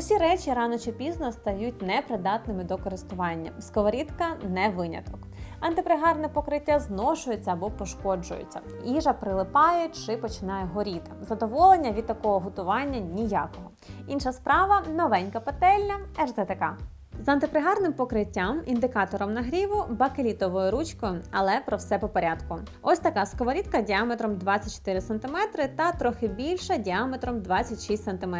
Усі речі рано чи пізно стають непридатними до користування. Сковорідка не виняток. Антипригарне покриття зношується або пошкоджується. Їжа прилипає чи починає горіти. Задоволення від такого готування ніякого. Інша справа новенька пательня РЗТК. З антипригарним покриттям, індикатором нагріву, бакелітовою ручкою, але про все по порядку. Ось така сковорідка діаметром 24 см та трохи більша діаметром 26 см.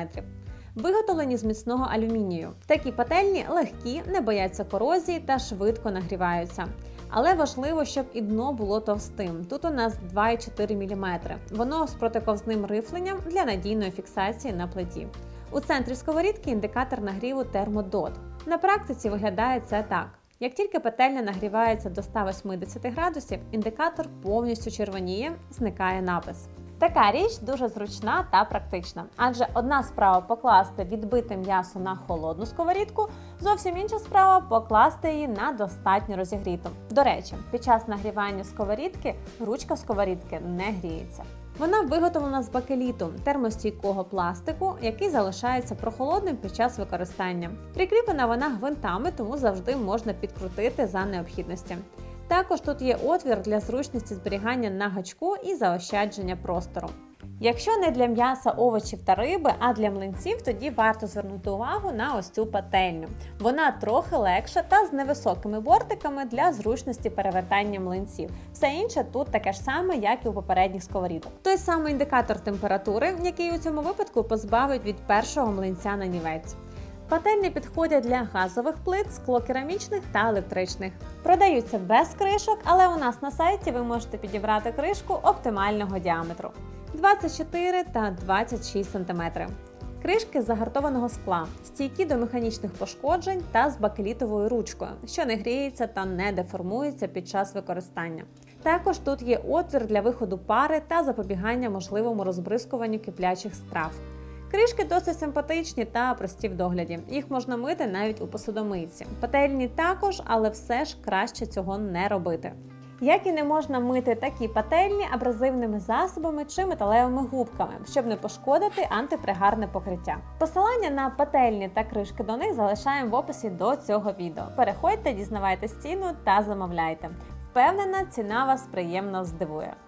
Виготовлені з міцного алюмінію. Такі пательні легкі, не бояться корозії та швидко нагріваються. Але важливо, щоб і дно було товстим. Тут у нас 2,4 мм. Воно з протиковзним рифленням для надійної фіксації на плиті. У центрі сковорідки індикатор нагріву термодот. На практиці виглядає це так. Як тільки пательня нагрівається до 180 градусів, індикатор повністю червоніє, зникає напис. Така річ дуже зручна та практична, адже одна справа покласти відбите м'ясо на холодну сковорідку, зовсім інша справа покласти її на достатньо розігріту. До речі, під час нагрівання сковорідки ручка сковорідки не гріється. Вона виготовлена з бакеліту термостійкого пластику, який залишається прохолодним під час використання. Прикріплена вона гвинтами, тому завжди можна підкрутити за необхідності. Також тут є отвір для зручності зберігання на гачку і заощадження простору. Якщо не для м'яса, овочів та риби, а для млинців, тоді варто звернути увагу на ось цю пательню. Вона трохи легша та з невисокими бортиками для зручності перевертання млинців. Все інше тут таке ж саме, як і у попередніх сковорідок. Той самий індикатор температури, який у цьому випадку позбавить від першого млинця на нівець. Пательні підходять для газових плит, склокерамічних та електричних. Продаються без кришок, але у нас на сайті ви можете підібрати кришку оптимального діаметру 24 та 26 см. Кришки з загартованого скла, стійкі до механічних пошкоджень та з бакелітовою ручкою, що не гріється та не деформується під час використання. Також тут є отвір для виходу пари та запобігання можливому розбризкуванню киплячих страв. Кришки досить симпатичні та прості в догляді. Їх можна мити навіть у посудомийці. Пательні також, але все ж краще цього не робити. Як і не можна мити такі пательні абразивними засобами чи металевими губками, щоб не пошкодити антипригарне покриття. Посилання на пательні та кришки до них залишаємо в описі до цього відео. Переходьте, дізнавайтесь ціну та замовляйте. Впевнена, ціна вас приємно здивує.